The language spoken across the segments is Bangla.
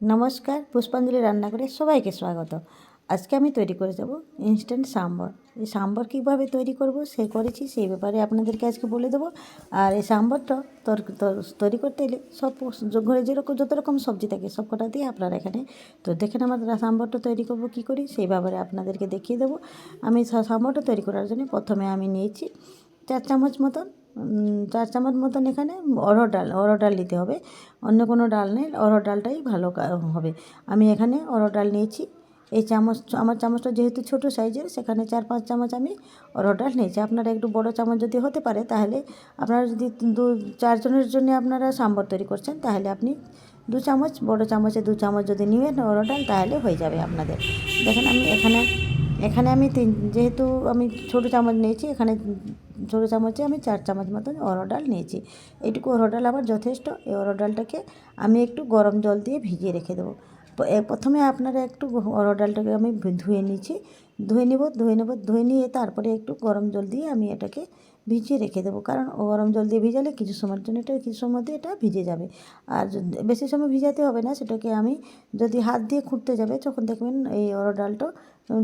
নমস্কার, পুষ্পাঞ্জলি রান্না করে সবাইকে স্বাগত। আজকে আমি তৈরি করে যাব ইনস্ট্যান্ট সাম্বর। এই সাম্বর কীভাবে তৈরি করব সে করেছি, সেই ব্যাপারে আপনাদেরকে আজকে বলে দেবো। আর এই সাম্বরটা তর করতে গেলে সব ঘরে যেরকম, যত রকম সবজি থাকে, সব কটা দিয়ে আপনারা এখানে, তো দেখেন আমার সাম্বরটা তৈরি করব কী করি, সেই ব্যাপারে আপনাদেরকে দেখিয়ে দেবো। আমি সাম্বরটা তৈরি করার জন্য প্রথমে আমি নিয়েছি চার চামচ মতন চার চামচ মতন এখানে অরহর ডাল অরহর ডাল নিতে হবে। অন্য কোনো ডাল নেই অরহর ডালটাই ভালো হবে। আমি এখানে অরহর ডাল নিয়েছি। এই চামচ, আমার চামচটা যেহেতু ছোটো সাইজের, সেখানে চার পাঁচ চামচ আমি অরহর ডাল নিয়েছি। আপনারা একটু বড় চামচ যদি হতে পারে, তাহলে আপনারা যদি দু চারজনের জন্য আপনারা সাম্বর তৈরি করছেন, তাহলে আপনি দু চামচ, বড় চামচে দু চামচ যদি নেবেন অরহর ডাল, তাহলে হয়ে যাবে আপনাদের। দেখেন আমি এখানে এখানে আমি তিন, যেহেতু আমি ছোটো চামচ নিয়েছি, এখানে ছোটো চামচে আমি চার চামচ মতন অড়হর ডাল নিয়েছি। এইটুকু অরহর ডাল আমার যথেষ্ট। এই অড়হর ডালটাকে আমি একটু গরম জল দিয়ে ভিজিয়ে রেখে দেবো। প্রথমে আপনারা একটু অড়হর ডালটাকে আমি ধুয়ে নিয়েছি ধুয়ে নেব ধুয়ে নেব, ধুয়ে নিয়ে তারপরে একটু গরম জল দিয়ে আমি এটাকে ভিজিয়ে রেখে দেবো। কারণ গরম জল দিয়ে ভিজালে কিছু সময়ের জন্য এটা, কিছু সময় দিয়ে এটা ভিজে যাবে। আর বেশি সময় ভিজাতে হবে না, সেটাকে আমি যদি হাত দিয়ে খুঁড়তে যাবে, তখন দেখবেন এই অরহর ডালটা,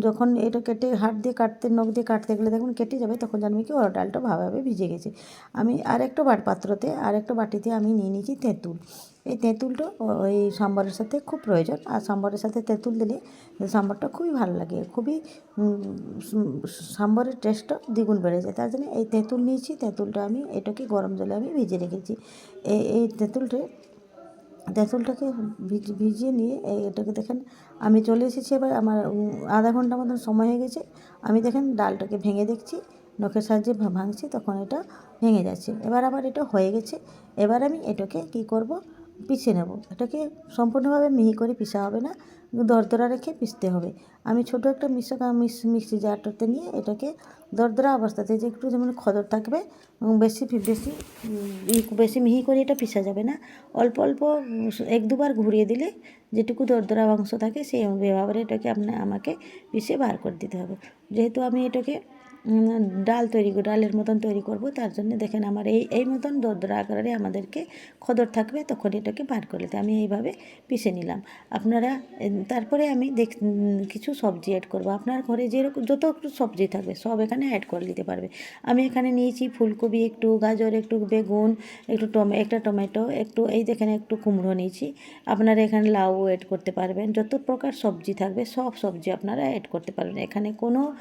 যখন এটা কেটে হাত দিয়ে কাটতে, নখ দিয়ে কাটতে গেলে দেখবেন কেটে যাবে, তখন জানবে কি অরহর ডালটা ভাবে ভিজে গেছে। আমি আরেকটা বাট পাত্রতে আরেকটা বাটিতে আমি নিয়ে নিয়েছি তেঁতুল। এই তেঁতুলটা ওই সাম্বারের সাথে খুব প্রয়োজন। আর সাম্বারের সাথে তেঁতুল দিলে সাম্বারটা খুবই ভালো লাগে। খুবই সাম্বারের টেস্টটা দ্বিগুণ বেড়ে যায়। তার জন্য এই তেঁতুল নিয়েছি। তেঁতুলটা আমি, এটাকে গরম জলে আমি ভিজে রেখেছি। এই এই তেঁতুলটা, তেঁতুলটাকে ভিজিয়ে নিয়ে এই এটাকে দেখেন, আমি চলে এসেছি এবার আমার আধা ঘণ্টা মতন সময় হয়ে গেছে। আমি দেখেন ডালটাকে ভেঙে দেখছি, নখের সাহায্যে ভাঙছি, তখন এটা ভেঙে যাচ্ছে। এবার আবার এটা হয়ে গেছে। এবার আমি এটাকে কি করব পিষে নেব। এটাকে সম্পূর্ণভাবে মিহি করে পিষা হবে না, দরদরা রেখে পিষতে হবে। আমি ছোটো একটা মিক্সি মিক্সি জারটাতে নিয়ে এটাকে দরদরা অবস্থাতে যে একটু যেমন খদর থাকবে বেশি বেশি বেশি মিহি করে এটা পিষা যাবে না। অল্প অল্প, এক দুবার ঘুরিয়ে দিলে যেটুকু দরদরা অংশ থাকে সেই ব্যবহারে এটাকে আপনার আমাকে পিষে বার করে দিতে হবে। যেহেতু আমি এটাকে ডাল তৈরি ডালের মতন তৈরি করব, তার জন্য দেখেন আমার এই এই মতন দরদরা আকারে আমাদেরকে খদর থাকবে, তখন এটাকে বার করে আমি এইভাবে পিষে নিলাম। আপনারা, তারপরে আমি দেখ, কিছু সবজি অ্যাড করব। আপনার ঘরে যেরকম, যত সবজি থাকবে, সব এখানে অ্যাড করে নিতে পারবে। আমি এখানে নিয়েছি ফুলকপি একটু, গাজর একটু, বেগুন, একটু টমে, একটা টমেটো, একটু, এই দেখেন একটু কুমড়ো নিয়েছি। আপনারা এখানে লাউ অ্যাড করতে পারবেন। যত প্রকার সবজি থাকবে, সব সবজি আপনারা অ্যাড করতে পারবেন। এখানে কোনো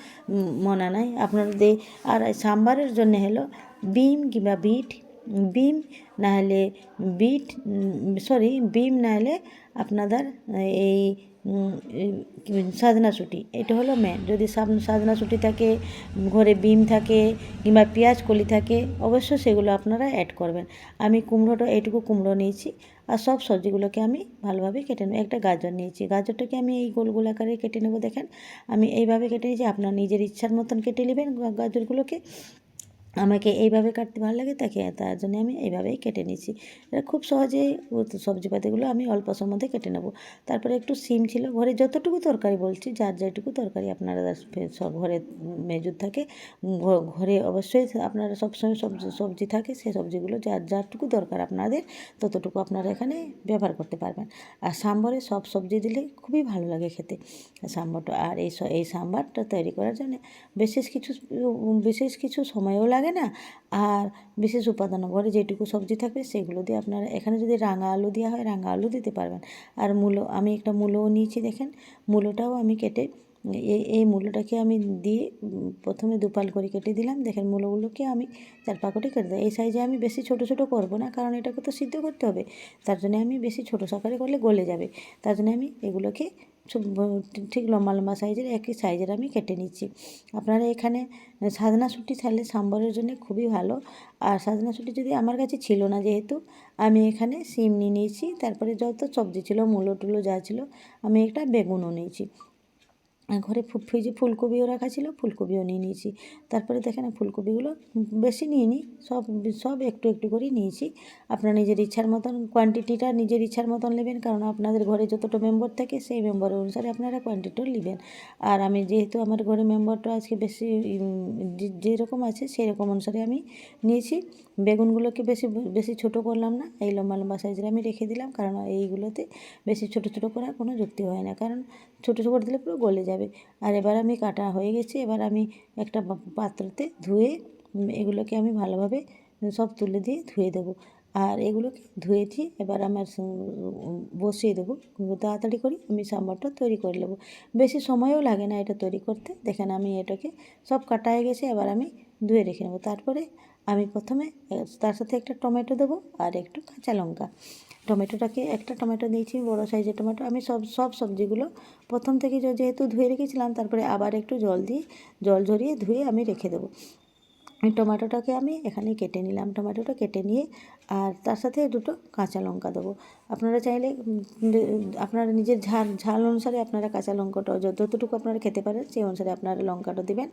মনা নাই। আপনাদের আর সাম্বারের জন্য হলো বিম কিংবা বিট, বিম না হলে বিট সরি বিম না হলে আপনাদের এই সাজনা শুটি এটা হলো মেন যদি সাজনা শুটি থাকে, ঘরে বিম থাকে কিংবা পেঁয়াজ কলি থাকে, অবশ্যই সেগুলো আপনারা অ্যাড করবেন। আমি কুমড়োটা, এইটুকু কুমড়ো নিয়েছি আর সব সবজিগুলোকে আমি ভালোভাবে কেটে নেব। একটা গাজর নিয়েছি, গাজরটাকে আমি এই গোল গোল আকারে কেটে নেব। দেখেন, আমি এইভাবে কেটে নিয়েছি, আপনার নিজের ইচ্ছার মতন কেটে নেবেন গাজরগুলোকে। আমাকে এইভাবে কাটতে ভালো লাগে, তাকে তার জন্য আমি এইভাবেই কেটে নিয়েছি। এটা খুব সহজেই ও- সবজিপাতিগুলো আমি অল্প সময়ের মধ্যে কেটে নেব। তারপরে একটু সিম ছিল ঘরে, যতটুকু তরকারি বলছি, যার যেটুকু তরকারি আপনারা সব ঘরে মেজুর থাকে ঘরে অবশ্যই আপনারা সবসময় সবজি সবজি থাকে সেই সবজিগুলো যার যারটুকু দরকার আপনাদের, ততটুকু আপনারা এখানে ব্যবহার করতে পারবেন। আর সাম্বরে সব সবজি দিলে খুবই ভালো লাগে খেতে। সাম্বারটা, আর এই স- এই সাম্বারটা তৈরি করার জন্য বিশেষ কিছু বিশেষ কিছু সময়ও লাগে। না? আর বিশেষ উপাদান ঘরে যেটুকু সবজি থাকবে সেগুলো দিয়ে আপনারা এখানে যদি রাঙা আলু দেওয়া হয়, রাঙা আলু দিতে পারবেন। আর মূলো, আমি একটা মূলোও নিয়েছি দেখেন। মূলোটাও আমি কেটে, এই এই মূলোটাকে আমি দিয়ে প্রথমে দুপাল করে কেটে দিলাম। দেখেন মূলোগুলোকে আমি চার পাকটে কেটে দিই এই সাইজে আমি বেশি ছোট ছোট করব না, কারণ এটাকে তো সিদ্ধ করতে হবে। তার জন্য আমি বেশি ছোট সাকারে করলে গলে যাবে। তার জন্য আমি এগুলোকে ঠিক লম্বা লম্বা সাইজের একই সাইজের আমি কেটে নিচ্ছি। আপনারা এখানে সাজনা সুটি ছাড়লে সাম্বরের জন্য খুবই ভালো। আর সাজনা সুটি যদি আমার কাছে ছিল না যেহেতু, আমি এখানে সিম নিয়ে নিয়েছি। তারপরে যত সবজি ছিল, মূলো টুলো যা ছিল, আমি একটা বেগুনও নিয়েছি। ঘরে ফ্রিজে ফুলকপিও রাখা ছিল, ফুলকপিও নিয়ে নিয়েছি। তারপরে দেখেন ফুলকপিগুলো বেশি নিয়ে নিই সব সব একটু একটু করে নিয়েছি। আপনার নিজের ইচ্ছার মতন কোয়ান্টিটিটা নিজের ইচ্ছার মতন নেবেন, কারণ আপনাদের ঘরে যতটা মেম্বার থাকে সেই মেম্বারের অনুসারে আপনারা কোয়ান্টিটিও নেবেন। আর আমি যেহেতু আমার ঘরে মেম্বারটা আজকে বেশি যেরকম আছে সেই রকম অনুসারে আমি নিয়েছি। বেগুনগুলোকে বেশি বেশি ছোট করলাম না, এই লম্বা লম্বা সাইজের আমি রেখে দিলাম, কারণ এইগুলোতে বেশি ছোট ছোট করার কোনো যুক্তি হয় না, কারণ ছোটো ছোটো করে দিলে পুরো গলে যাবে। আর এবার আমি কাটা হয়ে গেছে, এবার আমি একটা পাত্রতে ধুয়ে এগুলোকে আমি ভালোভাবে সব তুলে দিয়ে ধুয়ে দেবো। আর এগুলোকে ধুয়েছি, এবার আমার বসিয়ে দেবো, তাড়াতাড়ি করে আমি সাম্বারটা তৈরি করে নেব। বেশি সময়ও লাগে না এটা তৈরি করতে, দেখেন আমি এটাকে সব কাটা হয়ে গেছে, এবার আমি ধুয়ে রেখে নেব। তারপরে আমি প্রথমে তার সাথে একটা টমেটো দেবো আর একটু কাঁচা লঙ্কা। টমেটোটাকে একটা টমেটো দিয়েছি, বড় সাইজের টমেটো। আমি সব সব সবজিগুলো প্রথম থেকে যেহেতু ধুয়ে রেখেছিলাম, তারপরে আবার একটু জল দিয়ে, জল ঝরিয়ে ধুয়ে আমি রেখে দেবো। টমেটোটাকে আমি এখানে কেটে নিলাম, টমেটোটা কেটে নিয়ে আর তার সাথে দুটো কাঁচা লঙ্কা দেবো। আপনারা চাইলে আপনারা নিজের ঝাল ঝাল অনুসারে আপনারা কাঁচা লঙ্কাটা যতটুকু আপনারা খেতে পারেন, সেই অনুসারে আপনারা লঙ্কাটা দিবেন।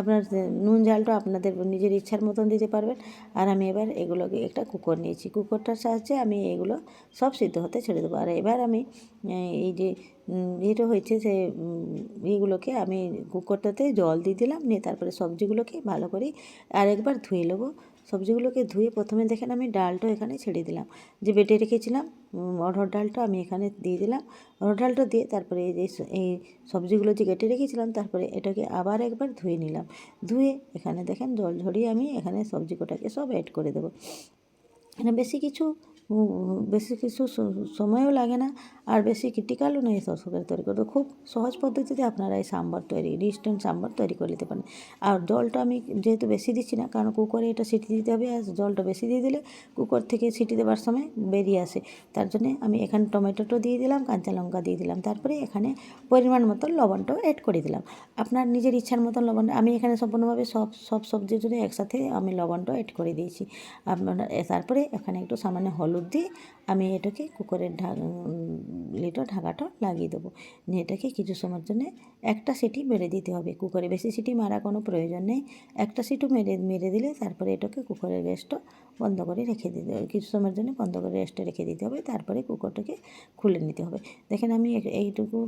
আপনার নুন ঝালটা আপনাদের নিজের ইচ্ছার মতন দিতে পারবেন। আর আমি এবার এগুলোকে একটা কুকর নিয়েছি। কুকরটার সাহায্যে আমি এগুলো সব সিদ্ধ হতে ছেড়ে দেবো। আর এবার আমি, এই যে যেটা হয়েছে উম, এগুলোকে আমি কুকারটাতে জল দিয়ে দিলাম নিয়ে তারপরে সবজিগুলোকে ভালো করে আরেকবার ধুয়ে নেব। সবজিগুলোকে ধুয়ে প্রথমে দেখেন আমি ডালটা এখানে ছেড়ে দিলাম। যে বেটে রেখেছিলাম অড়হর ডালটা আমি এখানে দিয়ে দিলাম। অড়হর ডালটা দিয়ে তারপরে এই যে সবজিগুলো যে কেটে রেখেছিলাম তারপরে এটাকে আবার একবার ধুয়ে নিলাম। ধুয়ে এখানে দেখেন জল ঝরিয়ে আমি এখানে সবজি কটাকে সব অ্যাড করে দেবো। এখানে বেশি কিছু বেশি কিছু সময়ও লাগে না আর বেশি ক্রিটিক্যালও নেই তরকারি তৈরি। করতে খুব সহজ পদ্ধতিতে আপনারা এই সাম্বার তৈরি ইনস্ট্যান্ট সাম্বার তৈরি করে নিতে পারেন। আর জলটা আমি যেহেতু বেশি দিচ্ছি না, কারণ কুকারে এটা সিটি দিতে হবে আর জলটা বেশি দিয়ে দিলে কুকার থেকে সিটি দেওয়ার সময় বেরিয়ে আসে। তার জন্যে আমি এখানে টমেটোটা দিয়ে দিলাম, কাঁচা লঙ্কা দিয়ে দিলাম, তারপরে এখানে পরিমাণ মতো লবণটাও অ্যাড করে দিলাম। আপনার নিজের ইচ্ছার মতন লবণ, আমি এখানে সম্পূর্ণভাবে সব সব সবজির জন্য একসাথে আমি লবণটাও অ্যাড করে দিয়েছি। আপনারা, তারপরে এখানে একটু সামান্য হলুদ দিয়ে আমি এটাকে কুকারের ঢা লিটো ঢাকাটা লাগিয়ে দেবো। নিয়ে এটাকে কিছু সময়ের জন্য একটা সিটি মেরে দিতে হবে। কুকারে বেশি সিটি মারা কোনো প্রয়োজন নেই। একটা সিটি মেরে মেরে দিলে তারপরে এটাকে কুকারের গ্যাসটা বন্ধ করে রেখে দিতে হবে। কিছু সময়ের জন্য বন্ধ করে রেস্টে রেখে দিতে হবে। তারপরে কুকুরটাকে খুলে নিতে হবে। দেখেন আমি এইটুকু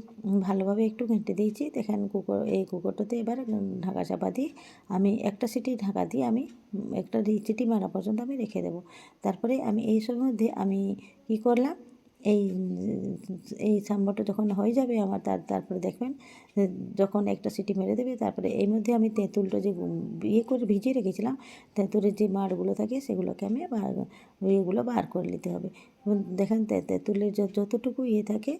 ভালোভাবে একটু ঘেঁটে দিয়েছি। দেখেন কুকুর, এই কুকুরটাতে এবার ঢাকা চাপা দিয়ে আমি একটা সিটি ঢাকা দিয়ে আমি একটা সিটি মারা পর্যন্ত আমি রেখে দেবো। তারপরে আমি এই সময় মধ্যে আমি কি করলাম? এই এই সাম্বারটা যখন হয়ে যাবে আমার তার, তারপরে দেখবেন, যখন একটা সিটি মেরে দেবে, তারপরে এর মধ্যে আমি তেঁতুলটা যে ইয়ে করে ভিজিয়ে রেখেছিলাম, তেঁতুলের যে মাড়গুলো থাকে সেগুলোকে আমি বার, ইয়েগুলো বার করে নিতে হবে। দেখেন তেঁতুলের যত- যতটুকু ইয়ে থাকে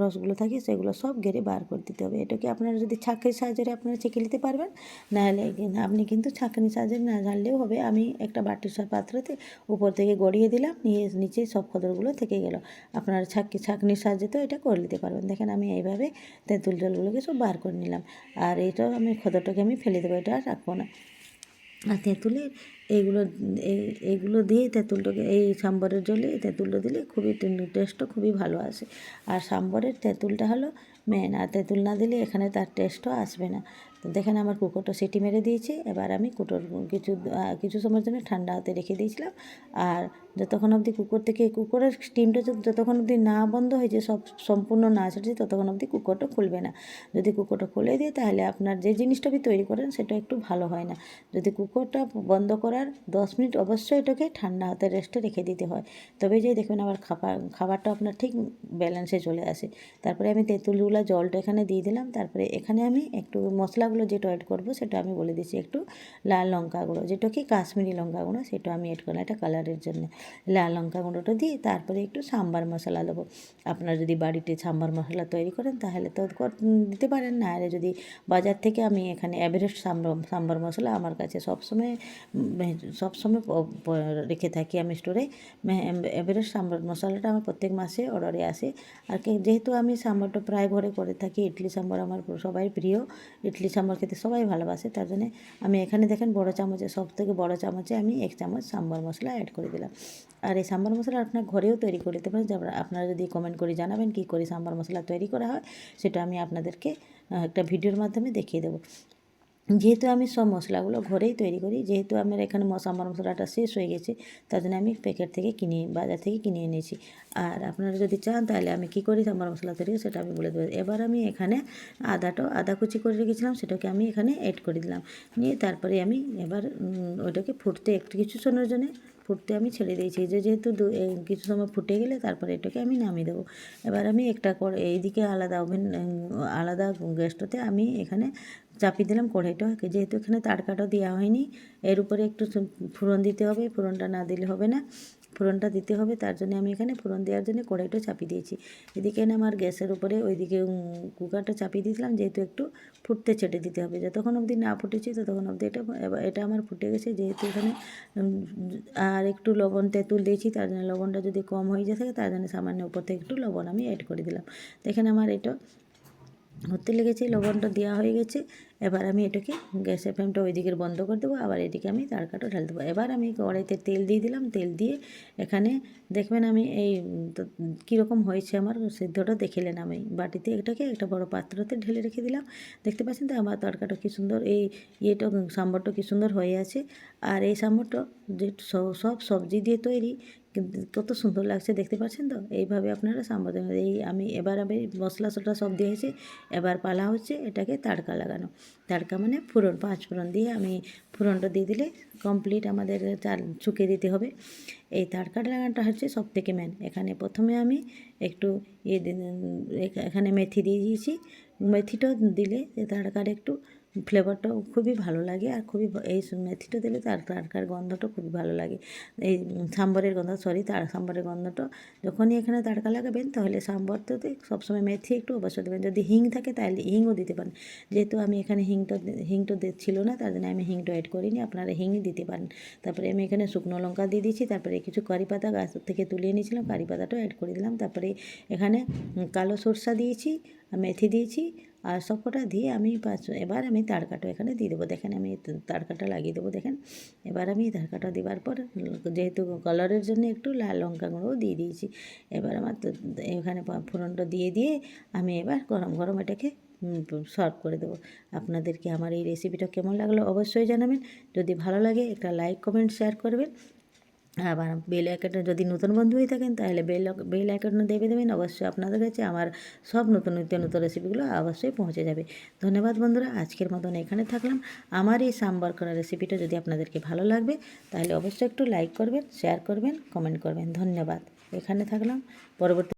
রসগুলো থাকে সেগুলো সব গেড়ে বার করে দিতে হবে। এটাকে আপনারা যদি ছাঁকের সাহায্যে আপনারা ছেঁকে নিতে পারবেন, নাহলে আপনি কিন্তু ছাঁকনির সাহায্যে না জানলেও হবে। আমি একটা বাটির পাত্রতে উপর থেকে গড়িয়ে দিলাম, নিয়ে নিচে সব খদরগুলো থেকে গেল। আপনারা ছাঁকি ছাঁকনির সাহায্যে তো এটা করে নিতে পারবেন। দেখেন আমি এইভাবে তেঁতুল জলগুলোকে সব বার করে নিলাম। আর এইটাও আমি খদরটাকে আমি ফেলে দেবো, এটা আর রাখব না। আর তেঁতুলের এইগুলো, এই, এইগুলো দিয়ে তেঁতুলটাকে, এই সাম্বরের জলে এই তেঁতুলটা দিলে খুবই টেস্টটা খুবই ভালো আসে। আর সাম্বরের তেঁতুলটা হলো মেন আর তেঁতুল না দিলে এখানে তার টেস্টও আসবে না। তো দেখেন আমার কুকুরটা সিটি মেরে দিয়েছে, এবার আমি কুটোর কিছু কিছু সময়ের জন্য ঠান্ডা হতে রেখে দিয়েছিলাম। আর যতক্ষণ অবধি কুকুর থেকে, কুকুরের স্টিমটা যতক্ষণ অবধি না বন্ধ হয়েছে সব, সম্পূর্ণ না ছেড়েছে ততক্ষণ অবধি কুকুরটা খুলবে না। যদি কুকুরটা খুলে দিয়ে তাহলে আপনার যে জিনিসটা আপনি তৈরি করেন সেটা একটু ভালো হয় না। যদি কুকুরটা বন্ধ করার দশ মিনিট অবশ্যই এটাকে ঠান্ডা হাতে রেস্টে রেখে দিতে হয়। তবে যে দেখবেন আবার খাবার, খাবারটা আপনার ঠিক ব্যালেন্সে চলে আসে। তারপরে আমি তেঁতুলগুলো জলটা এখানে দিয়ে দিলাম। তারপরে এখানে আমি একটু মশলাগুলো যেটা অ্যাড করব, সেটা আমি বলে দিচ্ছি একটু লাল লঙ্কা গুঁড়ো। যেটা কি কাশ্মীরি লঙ্কা গুঁড়ো, সেটা আমি অ্যাড করলাম। এটা কালারের জন্য। লাল লঙ্কা গুঁড়োটা দিয়ে তারপরে একটু সাম্বার মশলা দেবো। আপনারা যদি বাড়িতে সাম্বার মশলা তৈরি করেন, তাহলে তো দিতে পারেন না। আর যদি বাজার থেকে আমি এখানে এভারেস্ট সাম্বার সাম্বার মশলা আমার কাছে সবসময় সবসময় রেখে থাকি আমি স্টোরে এভারেস্ট সাম্বার, মশলাটা আমার প্রত্যেক মাসে অর্ডারে আসে। আর যেহেতু আমি সাম্বারটা প্রায় ঘরে করে থাকি, ইডলি সাম্বার আমার সবাই প্রিয়। ইডলি সাম্বার খেতে সবাই ভালোবাসে, তার জন্য আমি এখানে দেখেন বড় চামচে সব থেকে বড় চামচে আমি এক চামচ সাম্বার মশলা অ্যাড করে দিলাম। আর এই সাম্বার মশলা আপনার ঘরেও তৈরি করে দিতে পারেন আপনারা যদি কমেন্ট করে জানাবেন কী করে সাম্বার মশলা তৈরি করা হয়, সেটা আমি আপনাদেরকে একটা ভিডিওর মাধ্যমে দেখিয়ে দেবো। যেহেতু আমি সব মশলাগুলো ঘরেই তৈরি করি, যেহেতু আমার এখানে ম- সাম্বার মশলাটা শেষ হয়ে গেছে, তার জন্য আমি প্যাকেট থেকে কিনে, বাজার থেকে কিনে এনেছি। আর আপনারা যদি চান তাহলে আমি কী করি সাম্বার মশলা তৈরি সেটা আমি বলে দেবো। এবার আমি এখানে আদাটা, আদা কুচি করে রেখেছিলাম, সেটাকে আমি এখানে অ্যাড করে দিলাম। নিয়ে তারপরে আমি এবার ওটাকে ফুটতে একটু কিছু সময়ের জন্য ফুটতে আমি ছেড়ে দিয়েছি। যে যেহেতু দু- কিছু সময় ফুটে গেলে তারপরে এটাকে আমি নামিয়ে দেবো। এবার আমি একটা করে এইদিকে আলাদা ওভেন আলাদা গ্যাসটাতে আমি এখানে চাপিয়ে দিলাম কড়াইটা। যেহেতু এখানে তাড়কাটা দেওয়া হয়নি, এর উপরে একটু ফোড়ন দিতে হবে, ফোড়নটা না দিলে হবে না। ফোড়নটা দিতে হবে, তার জন্য আমি এখানে ফোড়ন দেওয়ার জন্য কড়াইটা চাপিয়ে দিয়েছি। এদিকে না আমার গ্যাসের উপরে ওইদিকে কুকারটা চাপিয়ে দিয়েছিলাম, যেহেতু একটু ফুটতে ছেটে দিতে হবে। যতক্ষণ অবধি না ফুটেছি, ততক্ষণ অবধি এটা এটা আমার ফুটে গেছে। যেহেতু এখানে আর একটু লবণ তেঁতুল দিয়েছি, তার জন্য লবণটা যদি কম হয়ে যায় থাকে, তার জন্য সামান্য উপর থেকে একটু লবণ আমি অ্যাড করে দিলাম। তো এখানে আমার এটা হতে লেগেছে, লবণটা দেওয়া হয়ে গেছে। এবার আমি এটাকে গ্যাসের ফ্লেমটা ওই দিকের বন্ধ করে দেবো, আবার এদিকে আমি তারকাটা ঢাল দেবো। এবার আমি কড়াইতে তেল দিয়ে দিলাম, তেল দিয়ে এখানে দেখবেন আমি এই কীরকম হয়েছে আমার সিদ্ধটা, দেখেলেন আমি। বাটিতে এটাকে একটা বড় পাত্রতে ঢেলে রেখে দিলাম। দেখতে পাচ্ছেন তো আমার তরকাটা কী সুন্দর, এই ইয়েটা, সাম্বরটা কী সুন্দর হয়ে আছে। আর এই সাম্বরটা যে সব সবজি দিয়ে তৈরি কত সুন্দর লাগছে দেখতে পাচ্ছেন তো? এইভাবে আপনারা সাম্বার দেবেন এই আমি এবার আমি মশলা টশলা সব দিয়েছি এবার পালা হচ্ছে এটাকে তাড়কা লাগানো। তাড়কা মানে ফোড়ন, পাঁচ ফোড়ন দিয়ে আমি ফোড়নটা দিয়ে দিলে কমপ্লিট আমাদের চাল চুকে দিতে হবে। এই তাড়কা লাগানোটা হচ্ছে সব থেকে মেন এখানে প্রথমে আমি একটু ইয়ে এখানে মেথি দিয়ে দিয়েছি। মেথিটা দিলে তাড়কার একটু ফ্লেভারটাও খুবই ভালো লাগে আর খুবই এই মেথিটা দিলে তার তারকার গন্ধটা খুবই ভালো লাগে। এই সাম্বরের গন্ধ সরি তার সাম্বরের গন্ধটা যখনই এখানে তাড়কা লাগাবেন তাহলে সাম্বরটাতে সবসময় মেথি একটু অবশ্যই দেবেন। যদি হিং থাকে তাহলে হিংও দিতে পারেন। যেহেতু আমি এখানে হিংটা হিংটা ছিল না, তার জন্য আমি হিংটা অ্যাড করিনি, আপনারা হিংই দিতে পারেন। তারপরে আমি এখানে শুকনো লঙ্কা দিয়ে দিয়েছি, তারপরে কিছু কারি পাতা গাছ থেকে তুলে নিয়েছিলাম কারি পাতাটাও অ্যাড করে দিলাম। তারপরে এখানে কালো সরষা দিয়েছি, মেথি দিয়েছি আর সবকটা দিয়ে আমি পাঁচ, এবার আমি তাড়কাটা এখানে দিয়ে দেবো। দেখেন আমি তারকাটা লাগিয়ে দেবো, দেখেন। এবার আমি তাড়কাটা দেওয়ার পর, যেহেতু কালারের জন্য একটু লাল লঙ্কা গুঁড়োও দিয়ে দিয়েছি, এবার আমার তো এখানে ফোড়নটা দিয়ে দিয়ে আমি এবার গরম গরম এটাকে সার্ভ করে দেবো। আপনাদেরকে আমার এই রেসিপিটা কেমন লাগল অবশ্যই জানাবেন। যদি ভালো লাগে একটা লাইক, কমেন্ট, শেয়ার করবেন। আবার বেল আইকনটা যদি নতুন বন্ধু হয়ে থাকেন, তাহলে বেল বেল আইকনটা দেবে দেবেন। অবশ্যই আপনাদের কাছে আমার সব নতুন, নিত্য নতুন রেসিপিগুলো অবশ্যই পৌঁছে যাবে। ধন্যবাদ বন্ধুরা, আজকের মতন এখানে থাকলাম। আমার এই সাম্বার করা রেসিপিটা যদি আপনাদেরকে ভালো লাগবে, তাহলে অবশ্যই একটু লাইক করবেন শেয়ার করবেন কমেন্ট করবেন। ধন্যবাদ। এখানে থাকলাম। পরবর্তী